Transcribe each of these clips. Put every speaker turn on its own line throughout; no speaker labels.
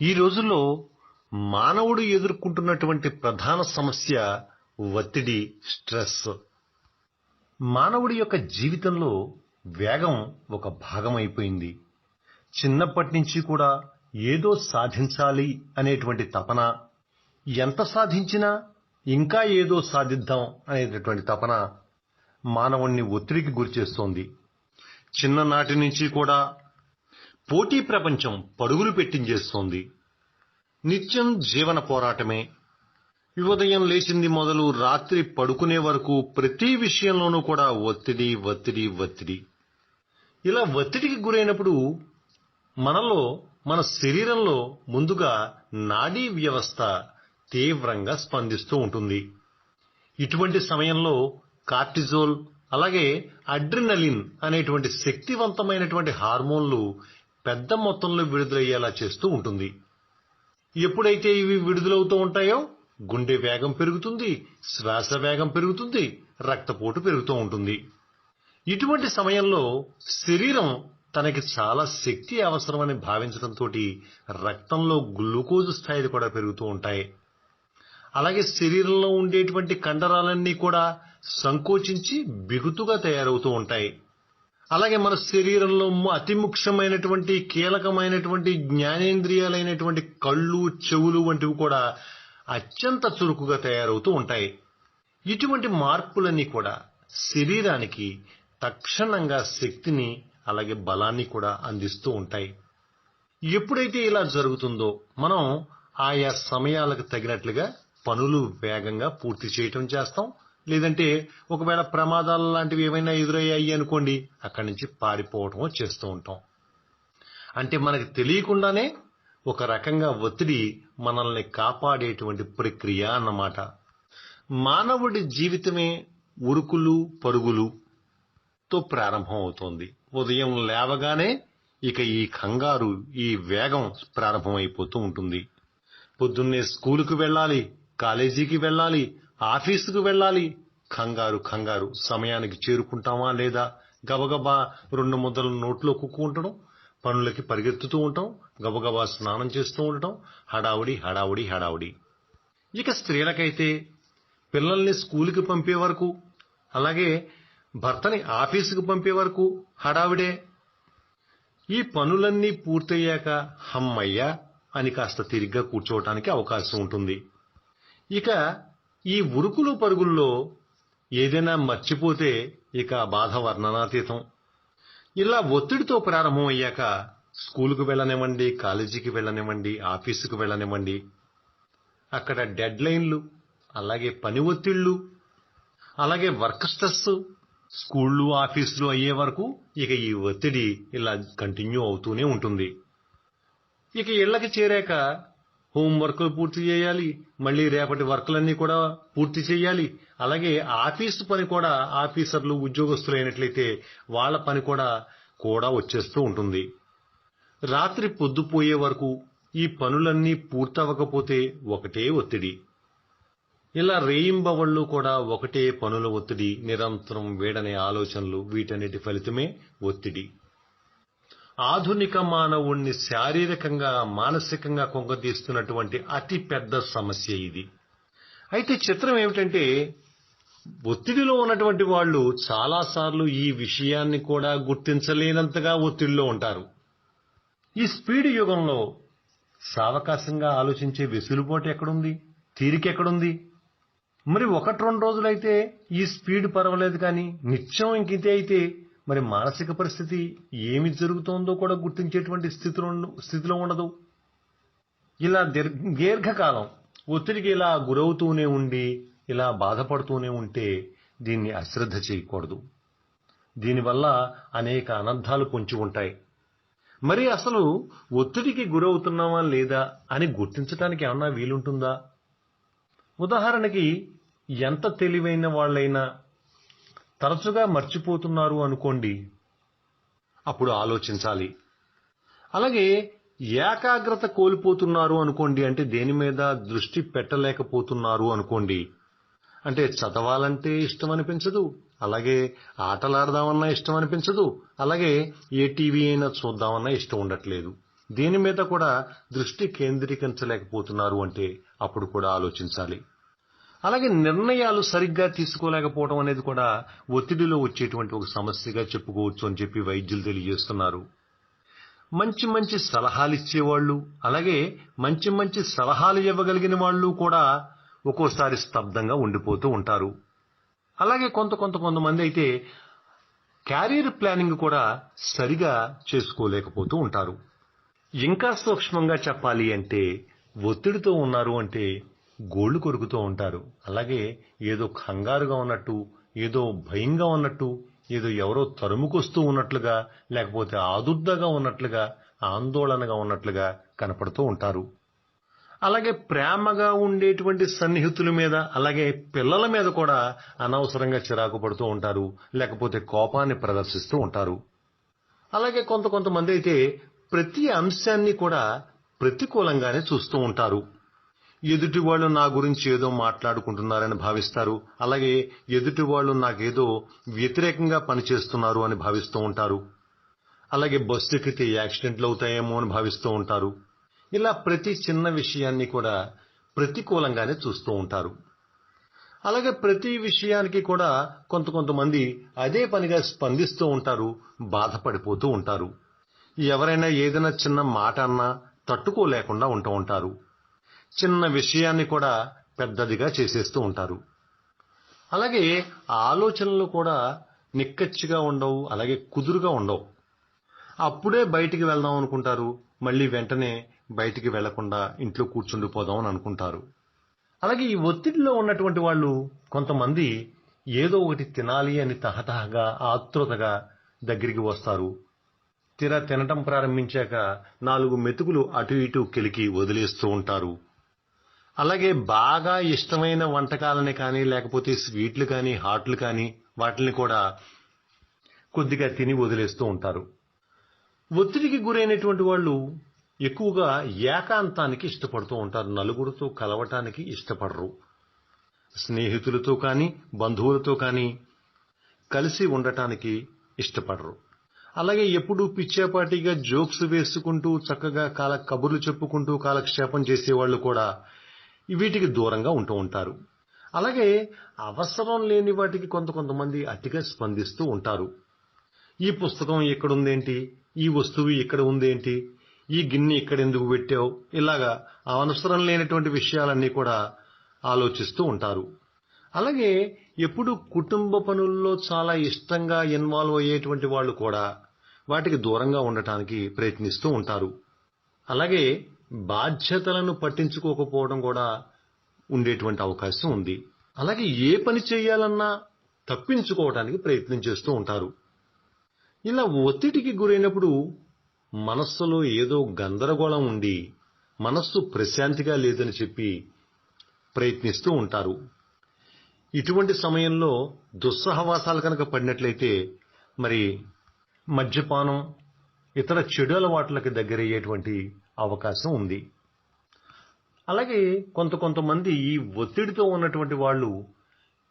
ఈ రోజుల్లో మానవుడు ఎదుర్కొంటున్నటువంటి ప్రధాన సమస్య ఒత్తిడి స్ట్రెస్. మానవుడి యొక్క జీవితంలో వేగం ఒక భాగమైపోయింది. చిన్నప్పటి నుంచి కూడా ఏదో సాధించాలి అనేటువంటి తపన ఎంత సాధించినా ఇంకా ఏదో సాధిద్దాం అనేటటువంటి తపన మానవుణ్ణి ఒత్తిడికి గురిచేస్తోంది. చిన్ననాటి నుంచి కూడా పోటీ ప్రపంచం పడుగులు పెట్టించేస్తోంది నిత్యం జీవన పోరాటమే. ఉదయం లేచింది మొదలు రాత్రి పడుకునే వరకు ప్రతి విషయంలోనూ కూడా ఒత్తిడి ఒత్తిడి ఒత్తిడి. ఇలా ఒత్తిడికి గురైనప్పుడు మనలో మన శరీరంలో ముందుగా నాడీ వ్యవస్థ తీవ్రంగా స్పందిస్తూ ఉంటుంది. ఇటువంటి సమయంలో కార్టిజోల్ అలాగే అడ్రినలిన్ అనేటువంటి శక్తివంతమైనటువంటి హార్మోన్లు పెద్ద మొత్తంలో విడుదలయ్యేలా చేస్తూ ఉంటుంది. ఎప్పుడైతే ఇవి విడుదలవుతూ ఉంటాయో గుండె వేగం పెరుగుతుంది శ్వాస వేగం పెరుగుతుంది రక్తపోటు పెరుగుతూ ఉంటుంది. ఇటువంటి సమయంలో శరీరం తనకి చాలా శక్తి అవసరమని భావించడంతో రక్తంలో గ్లూకోజ్ స్థాయిలు కూడా పెరుగుతూ ఉంటాయి. అలాగే శరీరంలో ఉండేటువంటి కండరాలన్నీ కూడా సంకోచించి బిగుతుగా తయారవుతూ ఉంటాయి. అలాగే మన శరీరంలో అతి ముఖ్యమైనటువంటి కీలకమైనటువంటి జ్ఞానేంద్రియాలైనటువంటి కళ్ళు చెవులు వంటివి కూడా అత్యంత చురుకుగా తయారవుతూ ఉంటాయి. ఇటువంటి మార్పులన్నీ కూడా శరీరానికి తక్షణంగా శక్తిని అలాగే బలాన్ని కూడా అందిస్తూ ఉంటాయి. ఎప్పుడైతే ఇలా జరుగుతుందో మనం ఆయా సమయాలకు తగినట్లుగా పనులు వేగంగా పూర్తి చేయటం చేస్తాం. లేదంటే ఒకవేళ ప్రమాదాలు లాంటివి ఏమైనా ఎదురయ్యాయి అనుకోండి అక్కడి నుంచి పారిపోవటం చేస్తూ ఉంటాం. అంటే మనకి తెలియకుండానే ఒక రకంగా ఒత్తిడి మనల్ని కాపాడేటువంటి ప్రక్రియ అన్నమాట. మానవుడి జీవితమే ఉరుకులు పరుగులు తో ప్రారంభం అవుతోంది. ఉదయం లేవగానే ఇక ఈ కంగారు ఈ వేగం ప్రారంభమైపోతూ ఉంటుంది. పొద్దున్నే స్కూలుకు వెళ్ళాలి కాలేజీకి వెళ్ళాలి ఆఫీసుకు వెళ్ళాలి. కంగారు కంగారు. సమయానికి చేరుకుంటామా లేదా? గబగబా రెండు ముద్దలు నోట్లో కుక్కుంటడం పనులకి పరిగెత్తుతూ ఉంటాం గబగబా స్నానం చేస్తూ ఉండటం హడావుడి హడావుడి హడావుడి. ఇక స్త్రీలకైతే పిల్లల్ని స్కూలుకి పంపే వరకు అలాగే భర్తని ఆఫీసుకు పంపే వరకు హడావిడే. ఈ పనులన్నీ పూర్తయ్యాక హమ్మయ్యా అని కాస్త తిరిగ్గా కూర్చోవటానికి అవకాశం ఉంటుంది. ఇక ఈ ఉరుకులు పరుగుల్లో ఏదైనా మర్చిపోతే ఇక బాధ వర్ణనాతీతం. ఇలా ఒత్తిడితో ప్రారంభం అయ్యాక స్కూలుకు వెళ్ళనివ్వండి కాలేజీకి వెళ్ళనివ్వండి ఆఫీసుకు వెళ్ళనివ్వండి. అక్కడ డెడ్ లైన్లు అలాగే పని ఒత్తిళ్ళు అలాగే వర్క్ స్ట్రెస్ స్కూళ్ళు ఆఫీసులు అయ్యే వరకు ఇక ఈ ఒత్తిడి ఇలా కంటిన్యూ అవుతూనే ఉంటుంది. ఇక ఇళ్ళకి చేరాక హోం వర్క్లు పూర్తి చేయాలి. మళ్ళీ రేపటి వర్క్లన్నీ కూడా పూర్తి చేయాలి. అలాగే ఆఫీసు పని కూడా ఆఫీసర్లు ఉద్యోగస్తులు అయినట్లయితే వాళ్ళ పని కూడా కూడా వచ్చేస్తూ ఉంటుంది. రాత్రి పొద్దుపోయే వరకు ఈ పనులన్నీ పూర్తవకపోతే ఒకటే ఒత్తిడి. ఇలా రేయింబవళ్ళు కూడా ఒకటే పనుల ఒత్తిడి నిరంతరం వేడనే ఆలోచనలు వీటన్నిటి ఫలితమే ఒత్తిడి. ఆధునిక మానవుణ్ణి శారీరకంగా మానసికంగా కొంగతీస్తున్నటువంటి అతి పెద్ద సమస్య ఇది. అయితే చిత్రం ఏమిటంటే ఒత్తిడిలో ఉన్నటువంటి వాళ్ళు చాలాసార్లు ఈ విషయాన్ని కూడా గుర్తించలేనంతగా ఒత్తిడిలో ఉంటారు. ఈ స్పీడ్ యుగంలో సావకాశంగా ఆలోచించే వెసులుబాటు ఎక్కడుంది? తీరిక ఎక్కడుంది మరి ఒకటి రెండు రోజులైతే ఈ స్పీడ్ పర్వాలేదు కానీ నిత్యం ఇంకితే అయితే మరి మానసిక పరిస్థితి ఏమి జరుగుతోందో కూడా గుర్తించేటువంటి స్థితిలో స్థితిలో ఉండదు. ఇలా దీర్ఘకాలం ఒత్తిడికి ఇలా గురవుతూనే ఉండి ఇలా బాధపడుతూనే ఉంటే దీన్ని అశ్రద్ధ చేయకూడదు. దీనివల్ల అనేక అనర్థాలు పొంచి ఉంటాయి. మరి అసలు ఒత్తిడికి గురవుతున్నామా లేదా అని గుర్తించడానికి ఏమన్నా వీలుంటుందా? ఉదాహరణకి ఎంత తెలివైన వాళ్ళైనా తరచుగా మర్చిపోతున్నారు అనుకోండి. అప్పుడు ఆలోచించాలి. అలాగే ఏకాగ్రత కోల్పోతున్నారు అనుకోండి అంటే దేని మీద దృష్టి పెట్టలేకపోతున్నారు అనుకోండి. అంటే చదవాలంటే ఇష్టం అనిపించదు. అలాగే ఆటలాడదామన్నా ఇష్టం అనిపించదు. అలాగే ఏ టీవీ అయినా చూద్దామన్నా ఇష్టం ఉండట్లేదు. దేని మీద కూడా దృష్టి కేంద్రీకరించలేకపోతున్నారు అంటే అప్పుడు కూడా ఆలోచించాలి. అలాగే నిర్ణయాలు సరిగ్గా తీసుకోలేకపోవడం అనేది కూడా ఒత్తిడిలో వచ్చేటువంటి ఒక సమస్యగా చెప్పుకోవచ్చు అని చెప్పి వైద్యులు తెలియజేస్తున్నారు. మంచి మంచి సలహాలు ఇచ్చేవాళ్ళు అలాగే మంచి మంచి సలహాలు ఇవ్వగలిగిన వాళ్ళు కూడా ఒక్కోసారి స్తబ్దంగా ఉండిపోతూ ఉంటారు. అలాగే కొంత కొంత కొంతమంది అయితే క్యారియర్ ప్లానింగ్ కూడా సరిగా చేసుకోలేకపోతూ ఉంటారు. ఇంకా సూక్ష్మంగా చెప్పాలి అంటే ఒత్తిడితో ఉన్నారు అంటే గోళ్ళు కొరుకుతూ ఉంటారు. అలాగే ఏదో కంగారుగా ఉన్నట్టు ఏదో భయంగా ఉన్నట్టు ఏదో ఎవరో తరుముకొస్తూ ఉన్నట్లుగా లేకపోతే ఆదుర్దగా ఉన్నట్లుగా ఆందోళనగా ఉన్నట్లుగా కనపడుతూ ఉంటారు. అలాగే ప్రేమగా ఉండేటువంటి సన్నిహితుల మీద అలాగే పిల్లల మీద కూడా అనవసరంగా చిరాకు పడుతూ ఉంటారు లేకపోతే కోపాన్ని ప్రదర్శిస్తూ ఉంటారు. అలాగే కొంత కొంతమంది అయితే ప్రతి అంశాన్ని కూడా ప్రతికూలంగానే చూస్తూ ఉంటారు. ఎదుటి వాళ్ళు నా గురించి ఏదో మాట్లాడుకుంటున్నారని భావిస్తారు. అలాగే ఎదుటి వాళ్ళు నాకేదో వ్యతిరేకంగా పనిచేస్తున్నారు అని భావిస్తూ ఉంటారు. అలాగే బస్సు ఎక్కితే యాక్సిడెంట్లు అవుతాయేమో అని భావిస్తూ ఉంటారు. ఇలా ప్రతి చిన్న విషయాన్ని కూడా ప్రతికూలంగానే చూస్తూ ఉంటారు. అలాగే ప్రతి విషయానికి కూడా కొంత కొంతమంది అదే పనిగా స్పందిస్తూ ఉంటారు బాధపడిపోతూ ఉంటారు. ఎవరైనా ఏదైనా చిన్న మాట అన్నా తట్టుకోలేకుండా ఉంటూ ఉంటారు. చిన్న విషయాన్ని కూడా పెద్దదిగా చేసేస్తూ ఉంటారు. అలాగే ఆలోచనలు కూడా నిక్కచ్చిగా ఉండవు అలాగే కుదురుగా ఉండవు. అప్పుడే బయటికి వెళ్దాం అనుకుంటారు మళ్ళీ వెంటనే బయటికి వెళ్ళకుండా ఇంట్లో కూర్చుండిపోదాం అని అనుకుంటారు. అలాగే ఈ ఒత్తిడిలో ఉన్నటువంటి వాళ్ళు కొంతమంది ఏదో ఒకటి తినాలి అని తహతహగా ఆతృతగా దగ్గరికి వస్తారు. తిర తినటం ప్రారంభించాక నాలుగు మెతుకులు అటు ఇటు కెలికి వదిలేస్తూ ఉంటారు. అలాగే బాగా ఇష్టమైన వంటకాలని కానీ లేకపోతే స్వీట్లు కానీ హాట్లు కానీ వాటిని కూడా కొద్దిగా తిని వదిలేస్తూ ఉంటారు. ఒత్తిడికి గురైనటువంటి వాళ్ళు ఎక్కువగా ఏకాంతానికి ఇష్టపడుతూ ఉంటారు. నలుగురితో కలవటానికి ఇష్టపడరు. స్నేహితులతో కానీ బంధువులతో కానీ కలిసి ఉండటానికి ఇష్టపడరు. అలాగే ఎప్పుడూ పిచ్చేపాటిగా జోక్స్ వేసుకుంటూ చక్కగా కాల కబుర్లు చెప్పుకుంటూ కాలక్షేపం చేసేవాళ్ళు కూడా వీటికి దూరంగా ఉంటూ ఉంటారు. అలాగే అవసరం లేని వాటికి కొంత కొంతమంది అతిగా స్పందిస్తూ ఉంటారు. ఈ పుస్తకం ఇక్కడుందేంటి ఈ వస్తువు ఇక్కడ ఉందేంటి? ఈ గిన్నె ఇక్కడ ఎందుకు పెట్టావు? ఇలాగా అవసరం లేనటువంటి విషయాలన్నీ కూడా ఆలోచిస్తూ ఉంటారు. అలాగే ఎప్పుడు కుటుంబ పనుల్లో చాలా ఇష్టంగా ఇన్వాల్వ్ అయ్యేటువంటి వాళ్ళు కూడా వాటికి దూరంగా ఉండటానికి ప్రయత్నిస్తూ ఉంటారు. అలాగే బాధ్యతలను పట్టించుకోకపోవడం కూడా ఉండేటువంటి అవకాశం ఉంది. అలాగే ఏ పని చేయాలన్నా తప్పించుకోవడానికి ప్రయత్నం చేస్తూ ఉంటారు. ఇలా ఒత్తిడికి గురైనప్పుడు మనస్సులో ఏదో గందరగోళం ఉండి మనస్సు ప్రశాంతిగా లేదని చెప్పి ప్రయత్నిస్తూ ఉంటారు. ఇటువంటి సమయంలో దుస్సహవాసాలు కనుక పడినట్లయితే మరి మద్యపానం ఇతర చెడు అలవాట్లకి దగ్గరయ్యేటువంటి అవకాశం ఉంది. అలాగే కొంత కొంతమంది ఈ ఒత్తిడితో ఉన్నటువంటి వాళ్ళు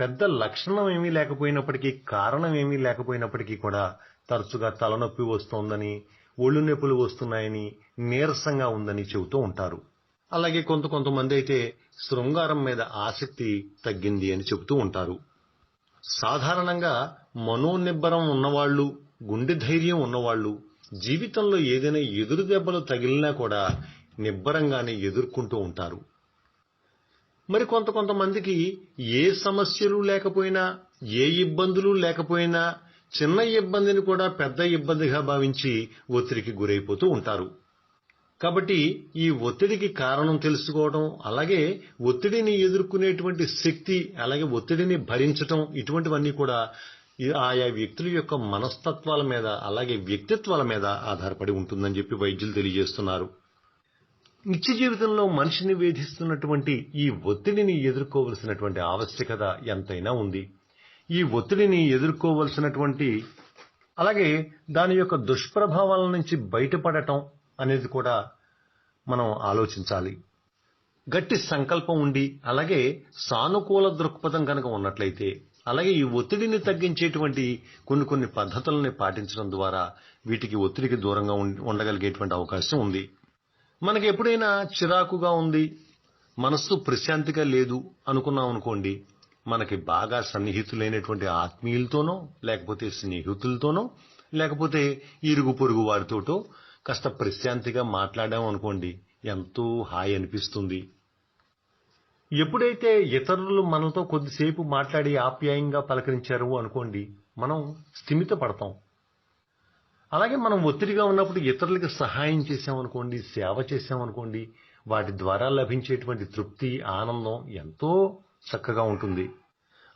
పెద్ద లక్షణం ఏమీ లేకపోయినప్పటికీ కారణం ఏమీ లేకపోయినప్పటికీ కూడా తరచుగా తలనొప్పి వస్తోందని ఒళ్ళు నొప్పులు వస్తున్నాయని నీరసంగా ఉందని చెబుతూ ఉంటారు. అలాగే కొంత కొంతమంది అయితే శృంగారం మీద ఆసక్తి తగ్గింది అని చెబుతూ ఉంటారు. సాధారణంగా మనోనిబ్బరం ఉన్నవాళ్ళు గుండె ధైర్యం ఉన్నవాళ్ళు జీవితంలో ఏదైనా ఎదురు దెబ్బలు తగిలినా కూడా నిబ్బరంగానే ఎదుర్కొంటూ ఉంటారు. మరి కొంత కొంతమందికి ఏ సమస్యలు లేకపోయినా ఏ ఇబ్బందులు లేకపోయినా చిన్న ఇబ్బందిని కూడా పెద్ద ఇబ్బందిగా భావించి ఒత్తిడికి గురైపోతూ ఉంటారు. కాబట్టి ఈ ఒత్తిడికి కారణం తెలుసుకోవడం అలాగే ఒత్తిడిని ఎదుర్కొనేటువంటి శక్తి అలాగే ఒత్తిడిని భరించటం ఇటువంటివన్నీ కూడా ఆయా వ్యక్తుల యొక్క మనస్తత్వాల మీద అలాగే వ్యక్తిత్వాల మీద ఆధారపడి ఉంటుందని చెప్పి వైద్యులు తెలియజేస్తున్నారు. నిత్య జీవితంలో మనిషిని వేధిస్తున్నటువంటి ఈ ఒత్తిడిని ఎదుర్కోవలసినటువంటి ఆవశ్యకత ఎంతైనా ఉంది. ఈ ఒత్తిడిని ఎదుర్కోవలసినటువంటి అలాగే దాని యొక్క దుష్ప్రభావాల నుంచి బయటపడటం అనేది కూడా మనం ఆలోచించాలి. గట్టి సంకల్పం ఉండి అలాగే సానుకూల దృక్పథం కనుక ఉన్నట్లయితే అలాగే ఈ ఒత్తిడిని తగ్గించేటువంటి కొన్ని కొన్ని పద్ధతులని పాటించడం ద్వారా వీటికి ఒత్తిడికి దూరంగా ఉం- ఉండగలిగేటువంటి అవకాశం ఉంది. మనకి ఎప్పుడైనా చిరాకుగా ఉంది మనస్సు ప్రశాంతిగా లేదు అనుకున్నాం అనుకోండి మనకి బాగా సన్నిహితులైనటువంటి ఆత్మీయులతోనో లేకపోతే స్నేహితులతోనో లేకపోతే ఇరుగు పొరుగు వారితోటో కాస్త ప్రశాంతిగా మాట్లాడాం అనుకోండి ఎంతో హాయి అనిపిస్తుంది. ఎప్పుడైతే ఇతరులు మనతో కొద్దిసేపు మాట్లాడి ఆప్యాయంగా పలకరించారు అనుకోండి మనం స్థిమిత పడతాం. అలాగే మనం ఒత్తిడిగా ఉన్నప్పుడు ఇతరులకు సహాయం చేశామనుకోండి సేవ చేశామనుకోండి వాటి ద్వారా లభించేటువంటి తృప్తి ఆనందం ఎంతో చక్కగా ఉంటుంది.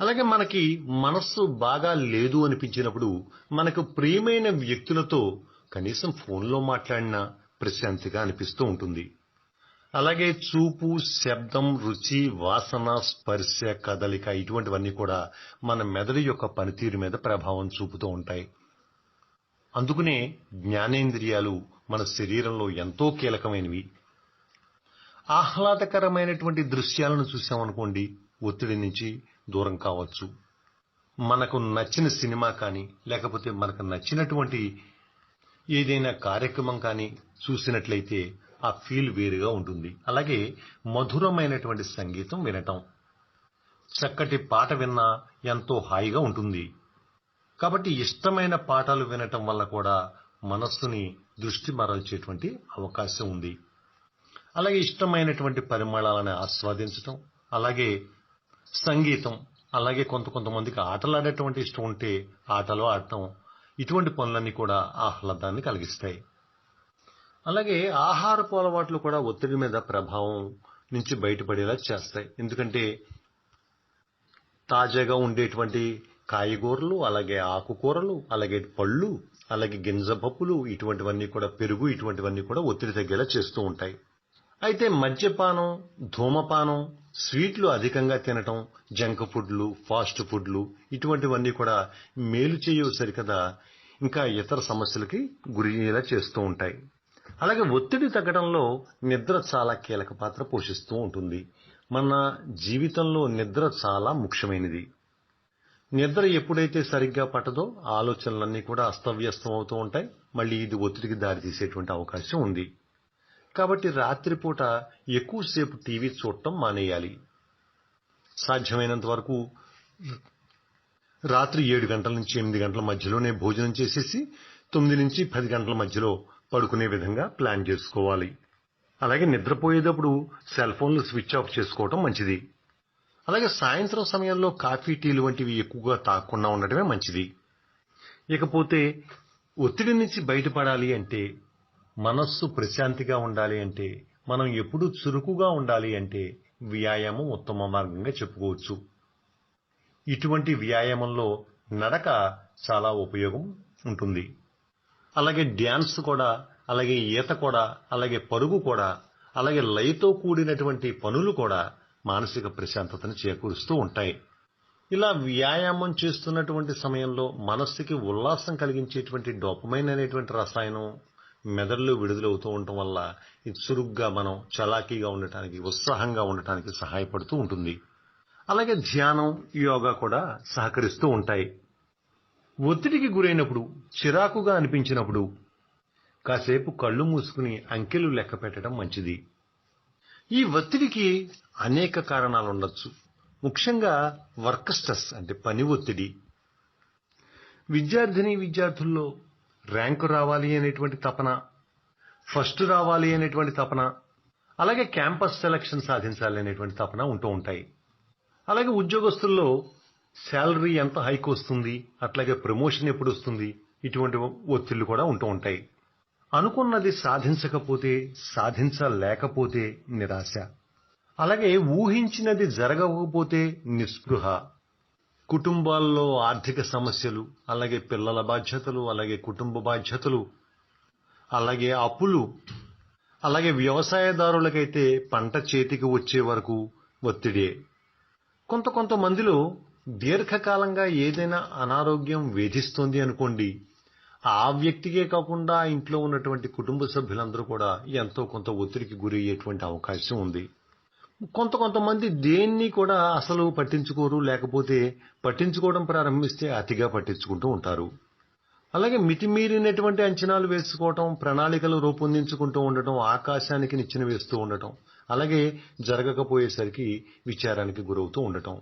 అలాగే మనకి మనస్సు బాగా లేదు అనిపించినప్పుడు మనకు ప్రియమైన వ్యక్తులతో కనీసం ఫోన్లో మాట్లాడినా ప్రశాంతిగా అనిపిస్తూ ఉంటుంది. అలాగే చూపు శబ్దం రుచి వాసన స్పర్శ కదలిక ఇటువంటివన్నీ కూడా మన మెదడు యొక్క పనితీరు మీద ప్రభావం చూపుతూ ఉంటాయి. అందుకనే జ్ఞానేంద్రియాలు మన శరీరంలో ఎంతో కీలకమైనవి. ఆహ్లాదకరమైనటువంటి దృశ్యాలను చూసామనుకోండి ఒత్తిడి నుంచి దూరం కావచ్చు. మనకు నచ్చిన సినిమా కానీ లేకపోతే మనకు నచ్చినటువంటి ఏదైనా కార్యక్రమం కానీ చూసినట్లయితే ఆ ఫీల్ వేరుగా ఉంటుంది. అలాగే మధురమైనటువంటి సంగీతం వినటం. చక్కటి పాట విన్నా ఎంతో హాయిగా ఉంటుంది. కాబట్టి ఇష్టమైన పాటలు వినటం వల్ల కూడా మనస్సుని దృష్టి మరల్చేటువంటి అవకాశం ఉంది. అలాగే ఇష్టమైనటువంటి పరిమళాలను ఆస్వాదించటం. అలాగే సంగీతం. అలాగే కొంత కొంతమందికి ఆటలాడేటువంటి ఇష్టం ఉంటే ఆటలు ఆడటం. ఇటువంటి పనులన్నీ కూడా ఆహ్లాదాన్ని కలిగిస్తాయి. అలాగే ఆహారపు అలవాట్లు కూడా ఒత్తిడి మీద ప్రభావం నుంచి బయటపడేలా చేస్తాయి. ఎందుకంటే తాజాగా ఉండేటువంటి కాయగూరలు అలాగే ఆకుకూరలు అలాగే పళ్ళు అలాగే గింజ పప్పులు ఇటువంటివన్నీ కూడా పెరుగు ఇటువంటివన్నీ కూడా ఒత్తిడి తగ్గేలా చేస్తూ ఉంటాయి. అయితే మద్యపానం ధూమపానం స్వీట్లు అధికంగా తినటం జంక్ ఫుడ్లు ఫాస్ట్ ఫుడ్లు ఇటువంటివన్నీ కూడా మేలు చేయవు సరికదా ఇంకా ఇతర సమస్యలకి గురి అయ్యేలా చేస్తూ ఉంటాయి. అలాగే ఒత్తిడి తగ్గడంలో నిద్ర చాలా కీలక పాత్ర పోషిస్తూ ఉంటుంది. మన జీవితంలో నిద్ర చాలా ముఖ్యమైనది. నిద్ర ఎప్పుడైతే సరిగ్గా పట్టదో ఆలోచనలన్నీ కూడా అస్తవ్యస్తం అవుతూ ఉంటాయి. మళ్ళీ ఇది ఒత్తిడికి దారితీసేటువంటి అవకాశం ఉంది. కాబట్టి రాత్రిపూట ఎక్కువసేపు టీవీ చూడటం మానేయాలి. సాధ్యమైనంత వరకు రాత్రి ఏడు గంటల నుంచి ఎనిమిది గంటల మధ్యలోనే భోజనం చేసేసి తొమ్మిది నుంచి పది గంటల మధ్యలో పడుకునే విధంగా ప్లాన్ చేసుకోవాలి. అలాగే నిద్రపోయేటప్పుడు సెల్ ఫోన్లు స్విచ్ ఆఫ్ చేసుకోవటం మంచిది. అలాగే సాయంత్రం సమయంలో కాఫీ టీలు వంటివి ఎక్కువగా తాగకుండా ఉండటమే మంచిది. ఇకపోతే ఒత్తిడి నుంచి బయటపడాలి అంటే మనస్సు ప్రశాంతిగా ఉండాలి అంటే మనం ఎప్పుడూ చురుకుగా ఉండాలి అంటే వ్యాయామం ఉత్తమ మార్గంగా చెప్పుకోవచ్చు. ఇటువంటి వ్యాయామంలో నడక చాలా ఉపయోగం ఉంటుంది. అలాగే డ్యాన్స్ కూడా అలాగే ఈత కూడా అలాగే పరుగు కూడా అలాగే లయతో కూడినటువంటి పనులు కూడా మానసిక ప్రశాంతతను చేకూరుస్తూ ఉంటాయి. ఇలా వ్యాయామం చేస్తున్నటువంటి సమయంలో మనస్సుకి ఉల్లాసం కలిగించేటువంటి డోపమైన్ అనేటువంటి రసాయనం మెదడులో విడుదలవుతూ ఉండటం వల్ల ఇది చురుగ్గా మనం చలాకీగా ఉండటానికి ఉత్సాహంగా ఉండటానికి సహాయపడుతూ ఉంటుంది. అలాగే ధ్యానం యోగా కూడా సహకరిస్తూ ఉంటాయి. ఒత్తిడికి గురైనప్పుడు చిరాకుగా అనిపించినప్పుడు కాసేపు కళ్ళు మూసుకుని అంకెలు లెక్క పెట్టడం మంచిది. ఈ ఒత్తిడికి అనేక కారణాలు ఉండొచ్చు ముఖ్యంగా వర్క్ స్ట్రెస్ అంటే పని ఒత్తిడి. విద్యార్థిని విద్యార్థుల్లో ర్యాంకు రావాలి అనేటువంటి తపన ఫస్ట్ రావాలి అనేటువంటి తపన అలాగే క్యాంపస్ సెలక్షన్ సాధించాలి అనేటువంటి తపన ఉంటూ ఉంటాయి. అలాగే ఉద్యోగస్తుల్లో శాలరీ ఎంత హైక్ వస్తుంది అట్లాగే ప్రమోషన్ ఎప్పుడు వస్తుంది ఇటువంటి ఒత్తిళ్ళు కూడా ఉంటూ ఉంటాయి. అనుకున్నది సాధించకపోతే సాధించలేకపోతే నిరాశ. అలాగే ఊహించినది జరగకపోతే నిస్పృహ. కుటుంబాల్లో ఆర్థిక సమస్యలు అలాగే పిల్లల బాధ్యతలు అలాగే కుటుంబ బాధ్యతలు అలాగే అప్పులు అలాగే వ్యవసాయదారులకైతే పంట చేతికి వచ్చే వరకు ఒత్తిడే. కొంత కొంతమందిలో దీర్ఘకాలంగా ఏదైనా అనారోగ్యం వేధిస్తోంది అనుకోండి ఆ వ్యక్తికే కాకుండా ఇంట్లో ఉన్నటువంటి కుటుంబ సభ్యులందరూ కూడా ఎంతో కొంత ఒత్తిడికి గురయ్యేటువంటి అవకాశం ఉంది. కొంత కొంతమంది దేన్ని కూడా అసలు పట్టించుకోరు లేకపోతే పట్టించుకోవడం ప్రారంభిస్తే అతిగా పట్టించుకుంటూ ఉంటారు. అలాగే మితిమీరినటువంటి అంచనాలు వేసుకోవటం ప్రణాళికలు రూపొందించుకుంటూ ఉండటం ఆకాశానికి నిచ్చెన వేస్తూ ఉండటం అలాగే జరగకపోయేసరికి విచారానికి గురవుతూ ఉండటం.